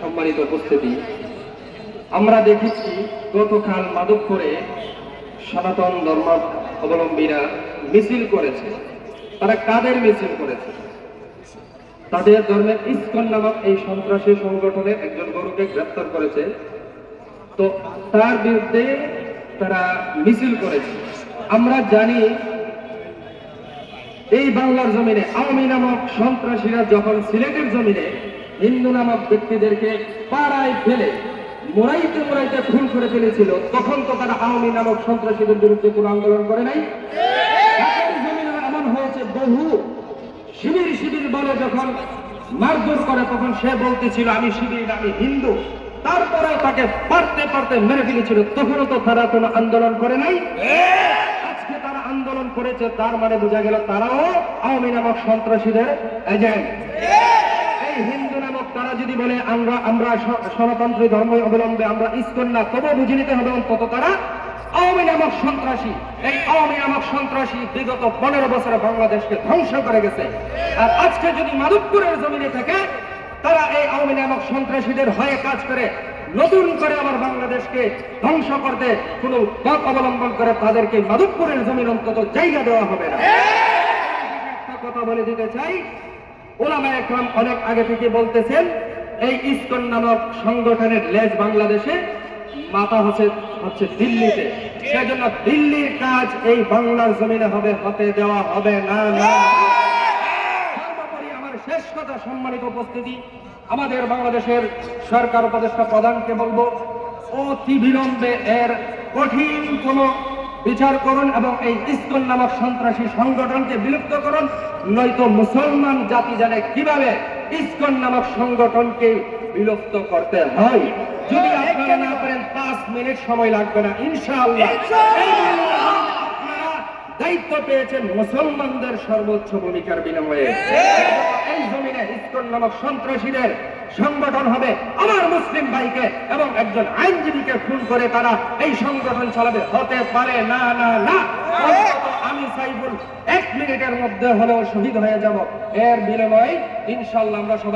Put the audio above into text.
সম্মানিত উপস্থিতি। আমরা দেখেছি গতকাল মাধবপুরে সনাতন ধর্ম অবলম্বীরা মিছিল করেছে। তারা কাদের মিছিল করেছে? তাদের ধর্মের ইস্কন নামক এই সন্ত্রাসী সংগঠনের একজন গরুকে গ্রেপ্তার করেছে। তো তার বিরুদ্ধে তারা মিছিল করেছে। আমরা জানি এই বাংলার জমিনে আওয়ামী নামক সন্ত্রাসীরা যখন সিলেটের জমিনে হিন্দু নামক ব্যক্তিদেরকে পাড়ায় ফেলে, মোড়াইতে মোড়াইতে খুন করে ফেলেছিল। তখন তো তারা আওয়ামী নামক সন্ত্রাসীদের বিরুদ্ধে কোনো আন্দোলন করে নাই। এমন হয়েছে, বহু শিবির শিবির বলে যখন মারধর করে, তখন সে বলতেছিল, আমি শিবির, আমি হিন্দু। তারপরেও তাকে পারতে পারতে মেরে ফেলেছিল। তখনও তো তারা কোনো আন্দোলন করে নাই। আজকে তারা আন্দোলন করেছে, তার মানে বোঝা গেল তারাও আওয়ামী নামক সন্ত্রাসীদের এজেন্ট। এই হিন্দু তারা যদি বলে আমরা আমরা সনাতন্ত্রী ধর্ম অবলম্বে আমরা ইস্কন না তবুও বুঝে নিতে হবে অন্তত তারা আওয়ামী নামক সন্ত্রাসী। এই আওয়ামী নামক সন্ত্রাসী বিগত পনেরো বছরে বাংলাদেশকে ধ্বংস করে গেছে। আর আজকে যদি মাধবপুরের জমিনে থেকে তারা এই আওয়ামী নামক সন্ত্রাসীদের হয়ে কাজ করে নতুন করে আবার বাংলাদেশকে ধ্বংস করতে কোনো পথ অবলম্বন করে তাদেরকে মাধবপুরের জমিন অন্তত জায়গা দেওয়া হবে না। একটা কথা বলে দিতে চাই ওলামা একরাম অনেক আগে থেকে বলতেছেন, এই ইসকন নামক সংগঠনের লেজ বাংলাদেশে মাথা হচ্ছে হচ্ছে দিল্লিতে। সেজন্য দিল্লির কাজ এই বাংলার জমিনে হবে, হতে দেওয়া হবে না না আমার শেষ কথা, সম্মানিত উপস্থিতি, আমাদের বাংলাদেশের সরকার উপদেষ্টা প্রধানকে বলব অতি বিলম্বে এর কঠিন কোন বিচার করুন এবং এই ইস্কন নামক সন্ত্রাসী সংগঠনকে বিলুপ্ত করুন। নয়তো মুসলমান জাতি জানে কীভাবে ইস্কন নামক সংগঠনকে বিলুপ্ত করতে হয়। যদি আপনারা না পারেন, পাঁচ মিনিট সময় লাগবে না। ইনশাআল্লাহ। দায়িত্ব পেয়েছেন মুসলমানদের সর্বোচ্চ ভূমিকার বিনিময়ে। এই জমিনে ইসকন নামক সন্ত্রাসীদের সংগঠন হবে আমার মুসলিম ভাইকে এবং একজন আইনজীবীকে খুন করে তারা এই সংগঠন চালাবে। হতে পারে না না না। আমি সাইফুল এক মিনিটের মধ্যে হলেও শহীদ হয়ে যাব। এর বিনিময়ে ইনশাল্লাহ আমরা সবাই